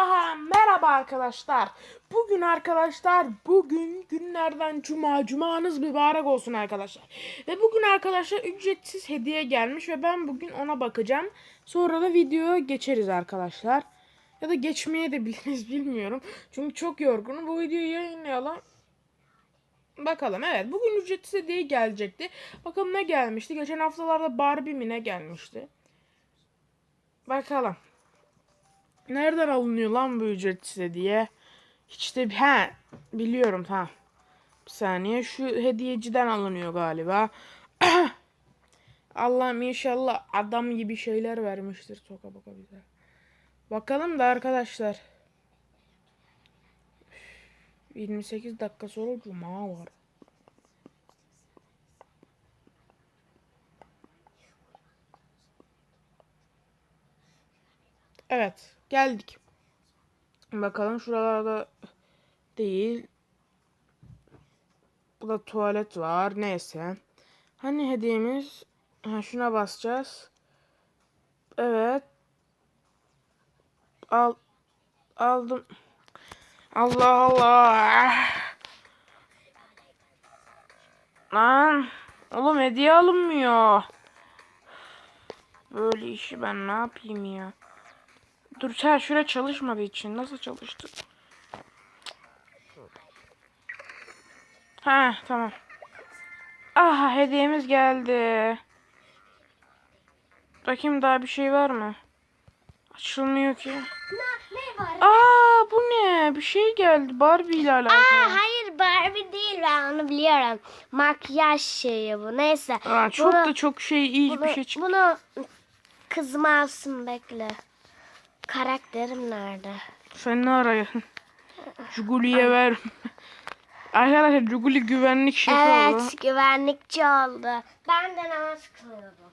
daha merhaba arkadaşlar. Bugün arkadaşlar bugün günlerden cuma cumanız mübarek olsun arkadaşlar. Ve bugün arkadaşlar ücretsiz hediye gelmiş ve ben bugün ona bakacağım. Sonra da videoya geçeriz arkadaşlar. Ya da geçmeye de biliriz bilmiyorum. Çünkü çok yorgunum. Bu videoyu yayınlayalım. Bakalım evet bugün ücretsiz hediye gelecekti. Bakalım ne gelmişti. Geçen haftalarda Barbie mi ne gelmişti. Bakalım. Nereden alınıyor lan bu ücretsiz hediye? Hiç de he biliyorum ha. Bir saniye şu hediyeciden alınıyor galiba. Allah'ım inşallah adam gibi şeyler vermiştir soka boka bize. Bakalım da arkadaşlar. Üf, 28 dakika sonra cuma var. Evet, geldik. Bakalım şuralarda değil. Burada tuvalet var. Neyse. Hani hediyemiz? Ha, şuna basacağız. Evet. Al. Aldım. Allah Allah. Lan. Oğlum hediye alınmıyor. Böyle işi ben ne yapayım ya? Dur sen şuraya çalışmadığı için nasıl çalıştı? Ha tamam. Aha hediyemiz geldi. Bakayım daha bir şey var mı? Açılmıyor ki. Ne var? Aa bu ne? Bir şey geldi Barbie ile alakalı. Aa, hayır Barbie değil ben onu biliyorum. Makyaj şeyi bu. Neyse. Aa, çok bunu, da çok şey iyi bunu, bir şey çıktı. Bunu kızım alsın bekle. Karakterim nerede? Sen ne arıyorsun? Juguli'ye ver. Arkadaşlar Juguli güvenlik şefi oldu. Evet güvenlikçi oldu. Ben de namaz kılıyordum.